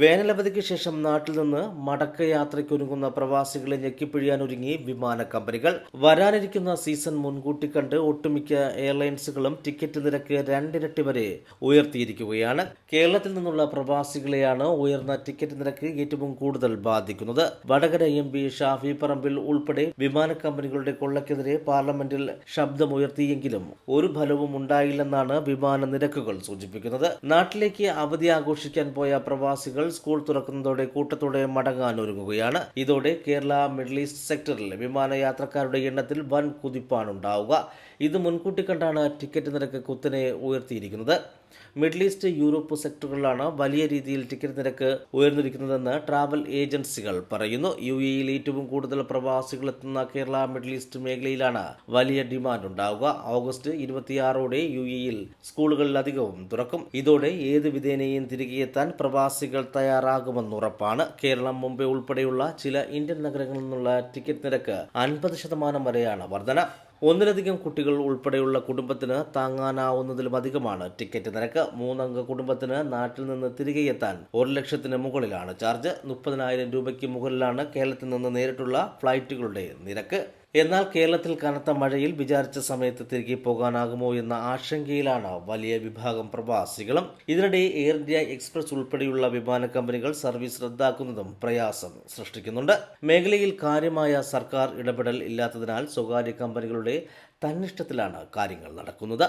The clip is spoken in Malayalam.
വേനലവധിക്ക് ശേഷം നാട്ടിൽ നിന്ന് മടക്കയാത്രയ്ക്കൊരുങ്ങുന്ന പ്രവാസികളെ ഞെക്കിപ്പിഴിയാനൊരുങ്ങി വിമാന കമ്പനികൾ. വരാനിരിക്കുന്ന സീസൺ മുൻകൂട്ടി കണ്ട് ഒട്ടുമിക്ക എയർലൈൻസുകളും ടിക്കറ്റ് നിരക്ക് രണ്ടിരട്ടി വരെ ഉയർത്തിയിരിക്കുകയാണ്. കേരളത്തിൽ നിന്നുള്ള പ്രവാസികളെയാണ് ഉയർന്ന ടിക്കറ്റ് നിരക്ക് ഏറ്റവും കൂടുതൽ ബാധിക്കുന്നത്. വടകര എം പി ഷാഫി പറമ്പിൽ ഉൾപ്പെടെ വിമാന കമ്പനികളുടെ കൊള്ളക്കെതിരെ പാർലമെന്റിൽ ശബ്ദമുയർത്തിയെങ്കിലും ഒരു ഫലവും ഉണ്ടായില്ലെന്നാണ് വിമാന നിരക്കുകൾ സൂചിപ്പിക്കുന്നത്. നാട്ടിലേക്ക് അവധി ആഘോഷിക്കാൻ പോയ പ്രവാസികൾ സ്കൂൾ തുറക്കുന്നതോടെ കൂട്ടത്തോടെ മടങ്ങാൻ ഒരുങ്ങുകയാണ്. ഇതോടെ കേരള മിഡിൽ ഈസ്റ്റ് സെക്ടറിൽ വിമാനയാത്രക്കാരുടെ എണ്ണത്തിൽ വൻ കുതിപ്പാണ് ഉണ്ടാവുക ഇത് മുൻകൂട്ടി കണ്ടാണ് ടിക്കറ്റ് നിരക്ക് കുത്തനെ ഉയർത്തിയിരിക്കുന്നത്. മിഡിൽ ഈസ്റ്റ് യൂറോപ്പ് സെക്ടറുകളിലാണ് വലിയ രീതിയിൽ ടിക്കറ്റ് നിരക്ക് ഉയർന്നിരിക്കുന്നതെന്ന് ട്രാവൽ ഏജൻസികൾ പറയുന്നു. യു എയിൽ ഏറ്റവും കൂടുതൽ പ്രവാസികൾ എത്തുന്ന കേരള മിഡിൽ ഈസ്റ്റ് മേഖലയിലാണ് വലിയ ഡിമാൻഡ് ഉണ്ടാവുക. ഓഗസ്റ്റ് ഇരുപത്തിയാറോടെ യു എയിൽ സ്കൂളുകളിലധികവും തുറക്കും. ഇതോടെ ഏത് വിധേനയും തിരികെ എത്താൻ പ്രവാസികൾ തയ്യാറാകുമെന്നുറപ്പാണ് കേരളം മുംബൈ ഉൾപ്പെടെയുള്ള ചില ഇന്ത്യൻ നഗരങ്ങളിൽ നിന്നുള്ള ടിക്കറ്റ് നിരക്ക് അൻപത് ശതമാനം വരെയാണ് വർധന. ഒന്നിലധികം കുട്ടികൾ ഉൾപ്പെടെയുള്ള കുടുംബത്തിന് താങ്ങാനാവുന്നതിലും അധികമാണ് ടിക്കറ്റ് നിരക്ക്. മൂന്നംഗ കുടുംബത്തിന് നാട്ടിൽ നിന്ന് തിരികെ എത്താൻ ഒരു ലക്ഷത്തിന് മുകളിലാണ്. ചാർജ് മുപ്പതിനായിരം രൂപയ്ക്ക് മുകളിലാണ് കേരളത്തിൽ നിന്ന് നേരിട്ടുള്ള ഫ്ലൈറ്റുകളുടെ നിരക്ക്. എന്നാൽ കേരളത്തിൽ കനത്ത മഴയിൽ വിചാരിച്ച സമയത്ത് തിരികെ പോകാനാകുമോ എന്ന ആശങ്കയിലാണ് വലിയ വിഭാഗം പ്രവാസികളും. ഇതിനിടെ എയർ ഇന്ത്യ എക്സ്പ്രസ് ഉൾപ്പെടെയുള്ള വിമാന കമ്പനികൾ സർവീസ് റദ്ദാക്കുന്നതും പ്രയാസം സൃഷ്ടിക്കുന്നുണ്ട്. മേഖലയിൽ കാര്യമായ സർക്കാർ ഇടപെടൽ ഇല്ലാത്തതിനാൽ സ്വകാര്യ കമ്പനികളുടെ തന്നിഷ്ടത്തിലാണ് കാര്യങ്ങൾ നടക്കുന്നത്.